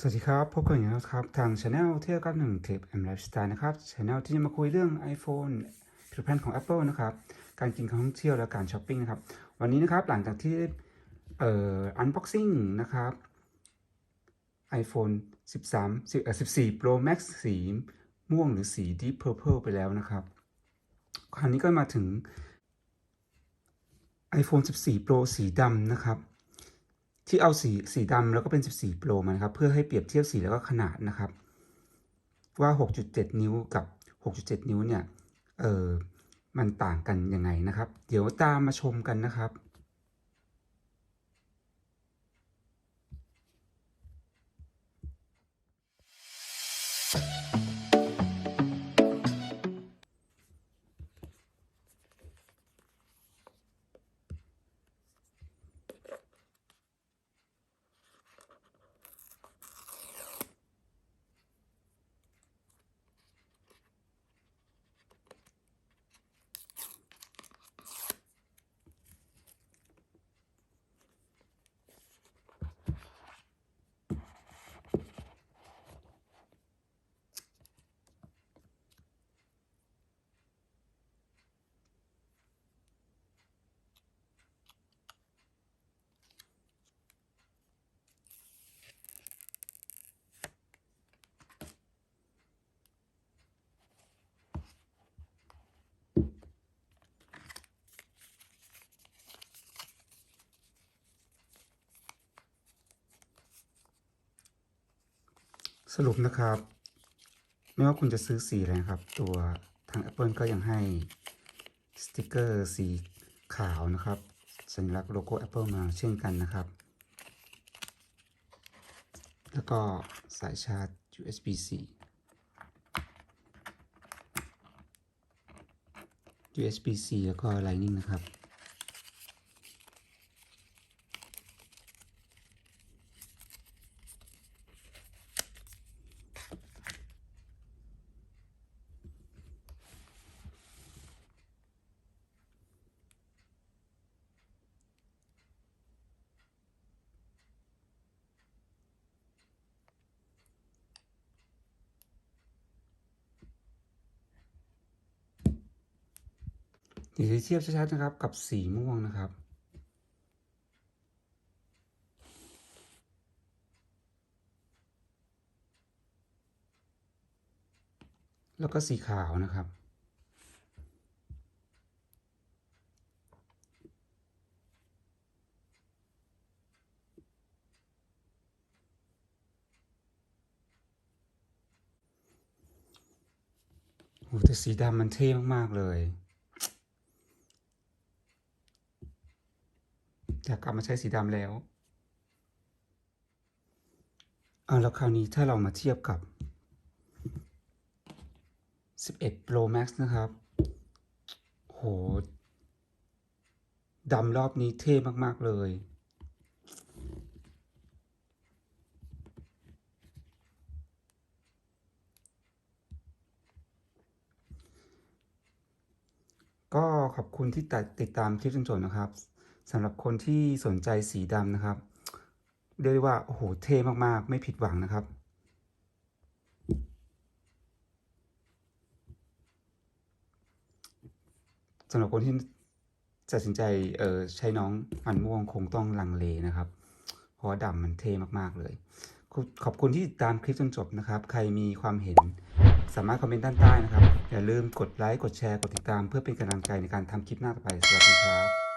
สวัสดีครับ พบกันอีกแล้วครับ ทางช anel เที่ยวกับหนึ่งคลิปแอมไลฟ์สไตล์นะครับช anel ที่จะมาคุยเรื่อง iPhone ผลิตภัณฑ์ของ Apple นะครับ การกินการท่องเที่ยวและการช้อปปิ้งนะครับ วันนี้นะครับหลังจากที่เอ่อ unboxing นะครับ iPhone 13 10เอ่อ14 Pro Max สีม่วงหรือสี Deep Purple ไปแล้วนะครับ คราวนี้ก็มาถึง iPhone 14 Pro สีดำนะครับ ที่เอาสีสีดำแล้วก็เป็น 14 Pro มานะครับ เพื่อให้เปรียบเทียบสีแล้วก็ขนาดนะครับ ว่า 6.7 นิ้วกับ 6.7 นิ้วเนี่ย เออมันต่างกันยังไงนะครับ เดี๋ยวตามมาชมกันนะครับ สรุปนะครับ ไม่ว่าคุณจะซื้อสีอะไรนะครับ ตัวทาง Apple ก็ยังให้สติกเกอร์สีขาวนะครับ สัญลักษณ์โลโก้ Apple มาเช่นกันนะครับ แล้วก็สายชาร์จ USB-C USB-C แล้วก็ Lightning นะครับ ดี๋ยวจะเทียบชัดๆนะครับกับสีม่วงนะครับ แล้วก็สีขาวนะครับ โอ้แต่สีดำมันเท่มาก ๆ เลย อยากกลับมาใช้สีดำแล้วเอาแล้วคราวนี้ถ้าเรามาเทียบกับ 11 Pro Max นะครับ โห ดำรอบนี้เท่มาก ๆ เลย ก็ขอบคุณที่ติดตามคลิปจนจบนะครับ สำหรับคนที่สนใจสีดำนะครับ เรียกได้ว่า โอ้โห เท่มากๆ ไม่ผิดหวังนะครับ สำหรับคนที่ตัดสินใจเออใช้น้องมันม่วงคงต้องลังเลนะครับ เพราะดำมันเท่มากๆเลย ขอบคุณที่ติดตามคลิปจนจบนะครับ ใครมีความเห็นสามารถคอมเมนต์ด้านใต้นะครับ อย่าลืมกดไลค์ กดแชร์ กดติดตามเพื่อเป็นกำลังใจในการทำคลิปหน้าต่อไป สวัสดีครับ